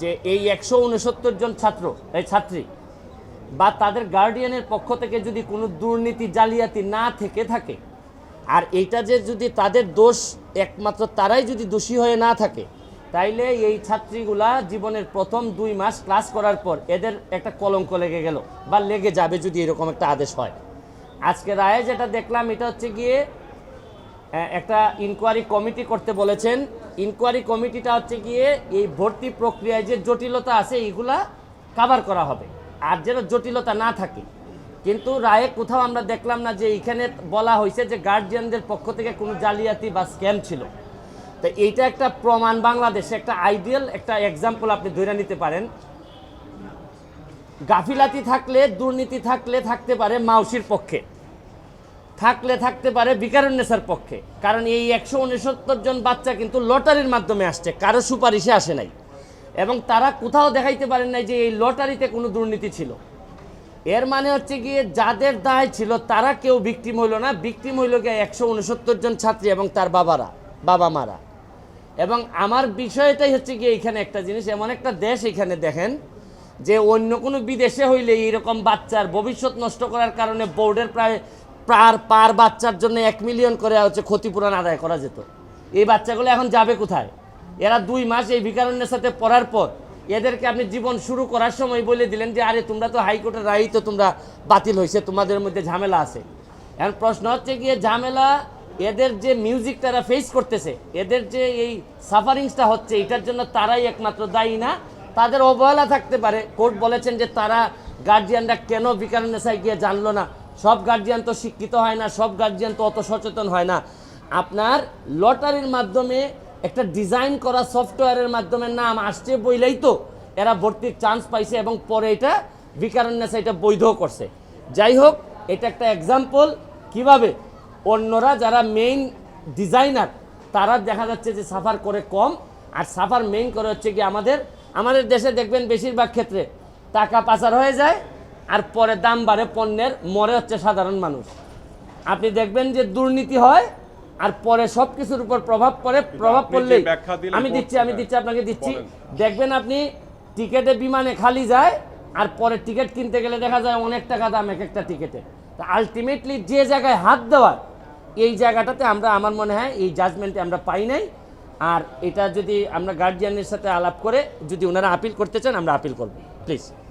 যে এই একশো উনসত্তর জন ছাত্র, এই ছাত্রী, বা তাদের গার্ডিয়ানের পক্ষ থেকে যদি কোনো দুর্নীতি, জালিয়াতি না থেকে থাকে, আর এইটা যে যদি তাদের দোষ, একমাত্র তারাই যদি দোষী হয়ে না থাকে, তাইলে এই ছাত্রীগুলা জীবনের প্রথম দুই মাস ক্লাস করার পর এদের একটা কলঙ্ক লেগে গেল, বা লেগে যাবে যদি এরকম একটা আদেশ হয়। আজকে রায়ে যেটা দেখলাম, এটা হচ্ছে গিয়ে একটা ইনকোয়ারি কমিটি করতে বলেছেন। ইনকোয়ারি কমিটিটা হচ্ছে গিয়ে এই ভর্তি প্রক্রিয়ায় যে জটিলতা আছে, এইগুলা কাভার করা হবে। আর যেন জটিলতা না থাকে। কিন্তু রায়ে কোথাও আমরা দেখলাম না যে এইখানে বলা হয়েছে যে গার্জিয়ানদের পক্ষ থেকে কোনো জালিয়াতি বা স্ক্যাম ছিল। তো এইটা একটা প্রমাণ বাংলাদেশে, একটা আইডিয়াল একটা এক্সাম্পল আপনি ধরে নিতে পারেন। গাফিলাতি থাকলে, দুর্নীতি থাকলে থাকতে পারে মাউসির পক্ষে। থাকলে থাকতে পারে বিকারুন্নেসার পক্ষে। কারণ এই একশো উনসত্তর জন বাচ্চা কিন্তু লটারির মাধ্যমে আসছে, কারও সুপারিশে আসে নাই। এবং তারা কোথাও দেখাইতে পারেন নাই যে এই লটারিতে কোনো দুর্নীতি ছিল। এর মানে হচ্ছে গিয়ে যাদের দায় ছিল তারা কেউ ভিকটিম হইল না ভিকটিম হইল গিয়ে একশো উনসত্তর জন ছাত্রী এবং তার বাবারা, বাবা মারা। এবং আমার বিষয়টাই হচ্ছে গিয়ে এখানে একটা জিনিস, এমন একটা দেশ এখানে দেখেন যে অন্য কোনো বিদেশে হইলে এইরকম বাচ্চার ভবিষ্যৎ নষ্ট করার কারণে বোর্ডের প্রায় পার পার বাচ্চার জন্য এক মিলিয়ন করে হচ্ছে ক্ষতিপূরণ আদায় করা যেত। এই বাচ্চাগুলো এখন যাবে কোথায়? এরা দুই মাস এই ভিকারণ্যের সাথে পড়ার পর এদেরকে আপনি জীবন শুরু করার সময় বলে দিলেন যে, আরে, তোমরা তো হাইকোর্টের রায় তো তোমরা বাতিল হয়েছে তোমাদের মধ্যে ঝামেলা আছে। এখন প্রশ্ন হচ্ছে গিয়ে ঝামেলা এদের যে মিউজিক তারা ফেস করতেছে, এদের যে এই সাফারিংসটা হচ্ছে, এটার জন্য তারাই একমাত্র দায়ী না? তাদের অবহেলা থাকতে পারে। কোর্ট বলেছেন যে, তারা গার্জিয়ানরা কেন বিকারণেসায় গিয়ে জানলো না? সব গার্জিয়ান তো শিক্ষিত হয় না, সব গার্জিয়ান তো অত সচেতন হয় না। আপনার লটারির মাধ্যমে একটা ডিজাইন করা সফটওয়্যারের মাধ্যমে নাম আসছে বইলেই তো এরা ভর্তির চান্স পাইছে এবং পরে এটা বিকারণেসা এটা বৈধ করছে। যাই হোক, এটা একটা এক্সাম্পল কীভাবে? অন্যরা যারা মেইন ডিজাইনার তারা দেখা যাচ্ছে যে সাফার করে কম, আর সাফার মেইন করে হচ্ছে কি আমাদের আমাদের দেশে দেখবেন বেশিরভাগ ক্ষেত্রে টাকা পাচার হয়ে যায় আর পরে দাম বাড়ে পণ্যের মরে হচ্ছে সাধারণ মানুষ। আপনি দেখবেন যে দুর্নীতি হয় আর পরে সব কিছুর উপর প্রভাব পড়ে প্রভাব পড়লেই আমি দিচ্ছি আমি দিচ্ছি আপনাকে দিচ্ছি। দেখবেন আপনি টিকেটে বিমানে খালি যায় আর পরে টিকিট কিনতে গেলে দেখা যায় অনেক টাকা দাম এক একটা টিকিটে। তো আলটিমেটলি যে জায়গায় হাত দেওয়ার এই জায়গাটাতে আমরা আমার মনে হয় এই জাজমেন্টে আমরা পাই নাই। আর এটা যদি আমরা গার্জিয়ানের সাথে আলাপ করে যদি ওনারা আপিল করতে চান আমরা আপিল করব। প্লিজ